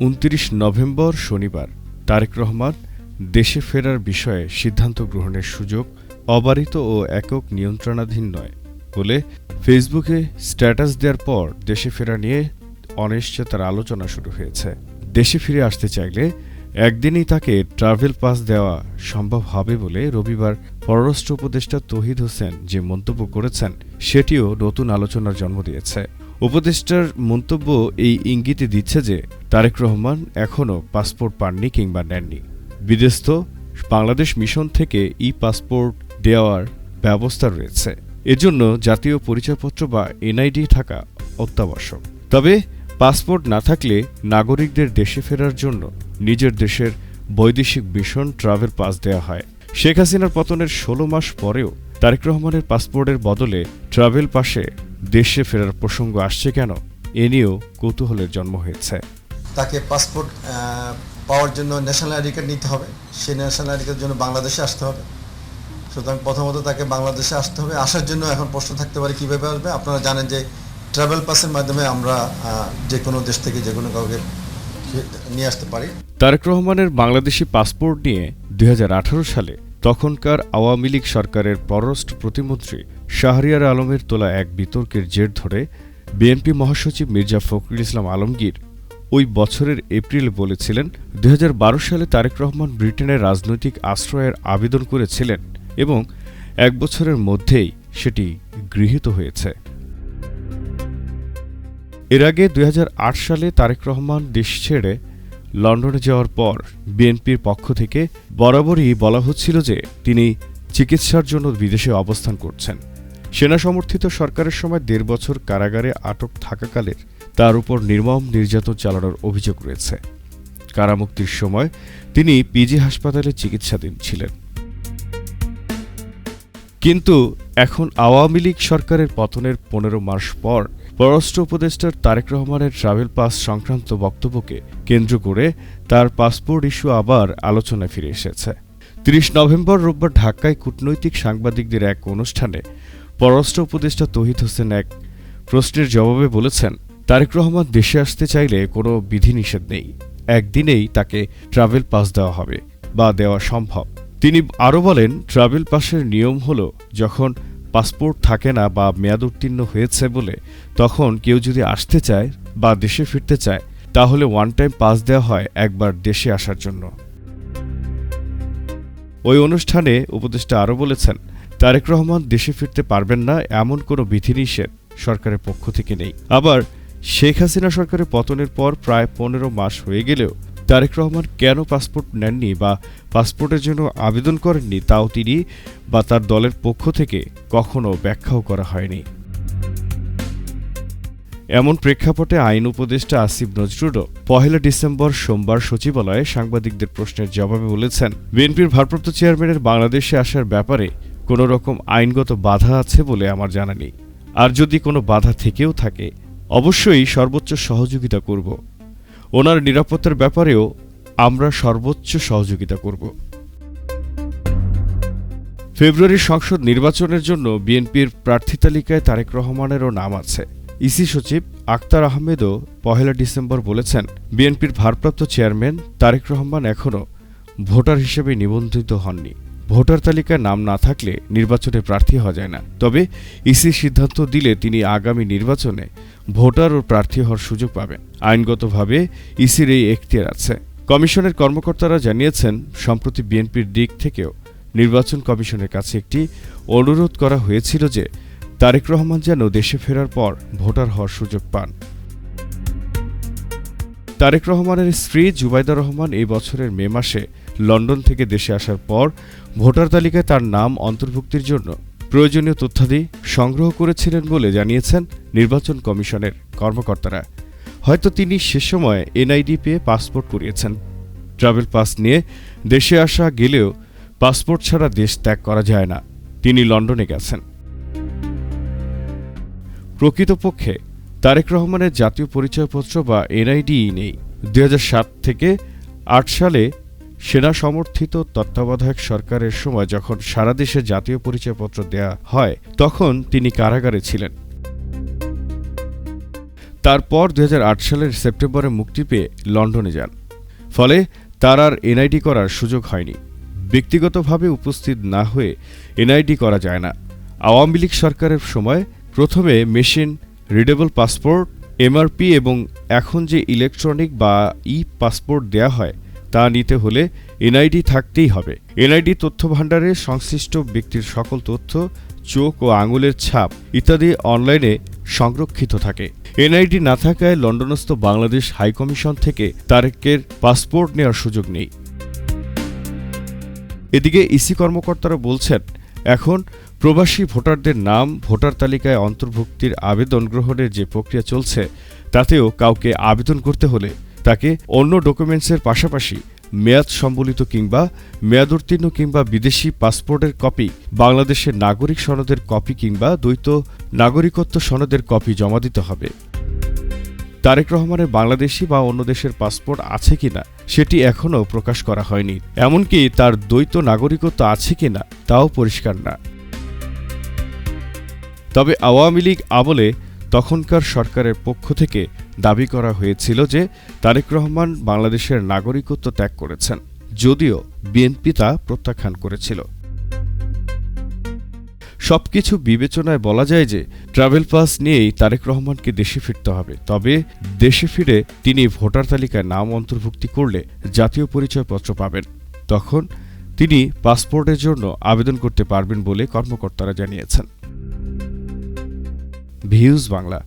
উনত্রিশ নভেম্বর শনিবার, তারেক রহমান দেশে ফেরার বিষয়ে সিদ্ধান্ত গ্রহণের সুযোগ অবারিত ও একক নিয়ন্ত্রণাধীন নয় বলে ফেসবুকে স্ট্যাটাস দেওয়ার পর দেশে ফেরা নিয়ে অনিশ্চয়তার আলোচনা শুরু হয়েছে। দেশে ফিরে আসতে চাইলে একদিনই তাকে ট্রাভেল পাস দেওয়া সম্ভব হবে বলে রবিবার পররাষ্ট্র উপদেষ্টা তহিদ হোসেন যে মন্তব্য করেছেন, সেটিও নতুন আলোচনার জন্ম দিয়েছে। উপদেষ্টার মন্তব্য এই ইঙ্গিতে দিচ্ছে যে, তারেক রহমান এখনও পাসপোর্ট পাননি কিংবা নেননি। বিদেশস্থ বাংলাদেশ মিশন থেকে ই পাসপোর্ট দেওয়ার ব্যবস্থা রয়েছে। এজন্য জাতীয় পরিচয়পত্র বা এনআইডি থাকা অত্যাবশ্যক। তবে পাসপোর্ট না থাকলে নাগরিকদের দেশে ফেরার জন্য নিজের দেশের বৈদেশিক মিশন ট্রাভেল পাস দেওয়া হয়। শেখ হাসিনার পতনের ষোলো মাস পরেও তারেক রহমানের পাসপোর্টের বদলে ট্রাভেল পাশে দেশে ফেরার প্রসঙ্গ আসছে কেন, এ নিয়েও কৌতূহলের জন্ম হয়েছে। তাকে পাসপোর্ট পাওয়ার জন্য ন্যাশনাল আইডি কার্ড নিতে হবে। সেই ন্যাশনাল আইডি কার্ডের জন্য বাংলাদেশে আসতে হবে। সুতরাং প্রথমত তাকে বাংলাদেশে আসতে হবে। আসার জন্য এখন প্রশ্ন থাকতে পারে কীভাবে আসবে। আপনারা জানেন যে ট্রাভেল পাসের মাধ্যমে আমরা যে কোনো দেশ থেকে যে কোনো কাউকে নিয়ে আসতে পারি? তারেক রহমানের বাংলাদেশি পাসপোর্ট নিয়ে দু হাজার আঠারো সালে তখনকার আওয়ামী লীগ সরকারের পররাষ্ট্র প্রতিমন্ত্রী শাহরিয়ার আলমের তোলা এক বিতর্কের জের ধরে বিএনপি মহাসচিব মির্জা ফখরুল ইসলাম আলমগীর ওই বছরের এপ্রিল বলেছিলেন, দুই হাজার বারো সালে তারেক রহমান ব্রিটেনের রাজনৈতিক আশ্রয়ের আবেদন করেছিলেন এবং এক বছরের মধ্যেই সেটি গৃহীত হয়েছে। এর আগে দুই হাজার আট সালে তারেক রহমান দেশ ছেড়ে লন্ডনে যাওয়ার পর বিএনপির পক্ষ থেকে বরাবরই বলা হচ্ছিল যে তিনি চিকিৎসার জন্য বিদেশে অবস্থান করছেন। সেনা সমর্থিত সরকারের সময় দেড় বছর কারাগারে আটক থাকাকালের তার উপর নির্মম নির্যাতন চালানোর অভিযোগ রয়েছে। কারামুক্তির সময় তিনি পিজি হাসপাতালে চিকিৎসাধীন ছিলেন। কিন্তু এখন আওয়ামী লীগ সরকারের পতনের পনেরো মাস পর পররাষ্ট্র উপদেষ্টার তারেক রহমানের ট্রাভেল পাস সংক্রান্ত বক্তব্যকে কেন্দ্র করে তার পাসপোর্ট ইস্যু আবার আলোচনায় ফিরে এসেছে। তিরিশ নভেম্বর রোববার ঢাকায় কূটনৈতিক সাংবাদিকদের এক অনুষ্ঠানে পররাষ্ট্র উপদেষ্টা তহিদ হোসেন এক প্রশ্নের জবাবে বলেছেন, তারেক রহমান দেশে আসতে চাইলে কোনো বিধিনিষেধ নেই। একদিনেই তাকে ট্রাভেল পাস দেওয়া হবে বা দেওয়া সম্ভব। তিনি আরও বলেন, ট্রাভেল পাসের নিয়ম হল যখন পাসপোর্ট থাকে না বা মেয়াদ উত্তীর্ণ হয়েছে বলে তখন কেউ যদি আসতে চায় বা দেশে ফিরতে চায়, তাহলে ওয়ান টাইম পাস দেওয়া হয় একবার দেশে আসার জন্য। ওই অনুষ্ঠানে উপদেষ্টা আরও বলেছেন, তারেক রহমান দেশে ফিরতে পারবেন না এমন কোনো বিধিনিষেধ সরকারের পক্ষ থেকে নেই। আবার শেখ হাসিনা সরকারের পতনের পর প্রায় পনেরো মাস হয়ে গেলেও তারেক রহমান কেন পাসপোর্ট নেননি বা পাসপোর্টের জন্য আবেদন করেননি তাও তিনি বা তার দলের পক্ষ থেকে কখনো ব্যাখ্যাও করা হয়নি। এমন প্রেক্ষাপটে আইন উপদেষ্টা আসিফ নজরুলও পহেলা ডিসেম্বর সোমবার সচিবালয়ে সাংবাদিকদের প্রশ্নের জবাবে বলেছেন, বিএনপির ভারপ্রাপ্ত চেয়ারম্যানের বাংলাদেশে আসার ব্যাপারে কোনো রকম আইনগত বাধা আছে বলে আমার জানা নেই। আর যদি কোনো বাধা থেকেও থাকে, অবশ্যই সর্বোচ্চ সহযোগিতা করব। ওনার নিরাপত্তার ব্যাপারেও আমরা সর্বোচ্চ সহযোগিতা করব। ফেব্রুয়ারির সংসদ নির্বাচনের জন্য বিএনপির প্রার্থী তালিকায় তারেক রহমানেরও নাম আছে। ইসি সচিব আক্তার আহমেদও পহেলা ডিসেম্বর বলেছেন, বিএনপির ভারপ্রাপ্ত চেয়ারম্যান তারেক রহমান এখনও ভোটার হিসেবে নিবন্ধিত হননি। ভোটার তালিকায় নাম না থাকলে নির্বাচনে প্রার্থী হওয়া যায় না। তবে ইসি সিদ্ধান্ত দিলে তিনি আগামী নির্বাচনে ভোটার ও প্রার্থী হওয়ার সুযোগ পাবেন। আইনগতভাবে ইসির এই এখতিয়ার আছে। কমিশনের কর্মকর্তারা জানিয়েছেন, সম্প্রতি বিএনপির দিক থেকেও নির্বাচন কমিশনের কাছে একটি অনুরোধ করা হয়েছিল যে তারেক রহমান যেন দেশে ফেরার পর ভোটার হওয়ার সুযোগ পান। তারেক রহমানের স্ত্রী জুবাইদা রহমান এই বছরের মে মাসে লন্ডন থেকে দেশে আসার পর ভোটার তালিকায় তার নাম অন্তর্ভুক্তির জন্য প্রয়োজনীয় তথ্যাদি সংগ্রহ করেছিলেন বলে জানিয়েছেন নির্বাচন কমিশনের কর্মকর্তারা। হয়তো তিনি সে সময় এনআইডি পেয়ে পাসপোর্ট করিয়েছেন। ট্রাভেল পাস নিয়ে দেশে আসা গেলেও পাসপোর্ট ছাড়া দেশ ত্যাগ করা যায় না। তিনি লন্ডনে গেছেন। প্রকৃতপক্ষে তারেক রহমানের জাতীয় পরিচয়পত্র বা এনআইডিই নেই। দু হাজার সাত থেকে আট সালে সেনা সমর্থিত তত্ত্বাবধায়ক সরকারের সময় যখন সারা দেশে জাতীয় পরিচয়পত্র দেয়া হয়, তখন তিনি কারাগারে ছিলেন। তারপর দু হাজার আট সালের সেপ্টেম্বরে মুক্তি পেয়ে লন্ডনে যান। ফলে তার আর এনআইডি করার সুযোগ হয়নি। ব্যক্তিগতভাবে উপস্থিত না হয়ে এনআইডি করা যায় না। আওয়ামী লীগ সরকারের সময় প্রথমে মেশিন রিডেবল পাসপোর্ট এমআরপি এবং এখন যে ইলেকট্রনিক বা ই পাসপোর্ট দেয়া হয়, তা নিতে হলে এনআইডি থাকতেই হবে। এনআইডি তথ্য ভাণ্ডারে সংশ্লিষ্ট ব্যক্তির সকল তথ্য, চোখ ও আঙুলের ছাপ ইত্যাদি অনলাইনে সংরক্ষিত থাকে। এনআইডি না থাকায় লন্ডনস্থ বাংলাদেশ হাইকমিশন থেকে তারেকের পাসপোর্ট নেওয়ার সুযোগ নেই। এদিকে ইসি কর্মকর্তারা বলছেন, এখন প্রবাসী ভোটারদের নাম, ভোটার তালিকায় অন্তর্ভুক্তির আবেদন গ্রহণের যে প্রক্রিয়া চলছে, তাতেও কাউকে আবেদন করতে হলে তাকে অন্য ডকুমেন্টসের পাশাপাশি মেয়াদ সম্বলিত কিংবা মেয়াদোত্তীর্ণ কিংবা বিদেশি পাসপোর্টের কপি, বাংলাদেশের নাগরিক সনদের কপি কিংবা দ্বৈত নাগরিকত্ব সনদের কপি জমা দিতে হবে। তারেক রহমানের বাংলাদেশি বা অন্য দেশের পাসপোর্ট আছে কিনা, সেটি এখনও প্রকাশ করা হয়নি। এমনকি তার দ্বৈত নাগরিকত্ব আছে কিনা, তাও পরিষ্কার না। তবে আওয়ামী লীগ আমলে তখনকার সরকারের পক্ষ থেকে দাবি করা হয়েছিল যে তারেক রহমান বাংলাদেশের নাগরিকত্ব ত্যাগ করেছেন, যদিও বিএনপি তা প্রত্যাখ্যান করেছিল। সবকিছু বিবেচনায় বলা যায় যে ট্রাভেল পাস নিয়েই তারেক রহমানকে দেশে ফিরতে হবে, তবে দেশে ফিরে তিনি ভোটার তালিকায় নাম অন্তর্ভুক্তি করলে জাতীয় পরিচয়পত্র পাবেন। তখন তিনি পাসপোর্টের জন্য আবেদন করতে পারবেন বলে কর্মকর্তারা জানিয়েছেন। ভিউজ বাংলা।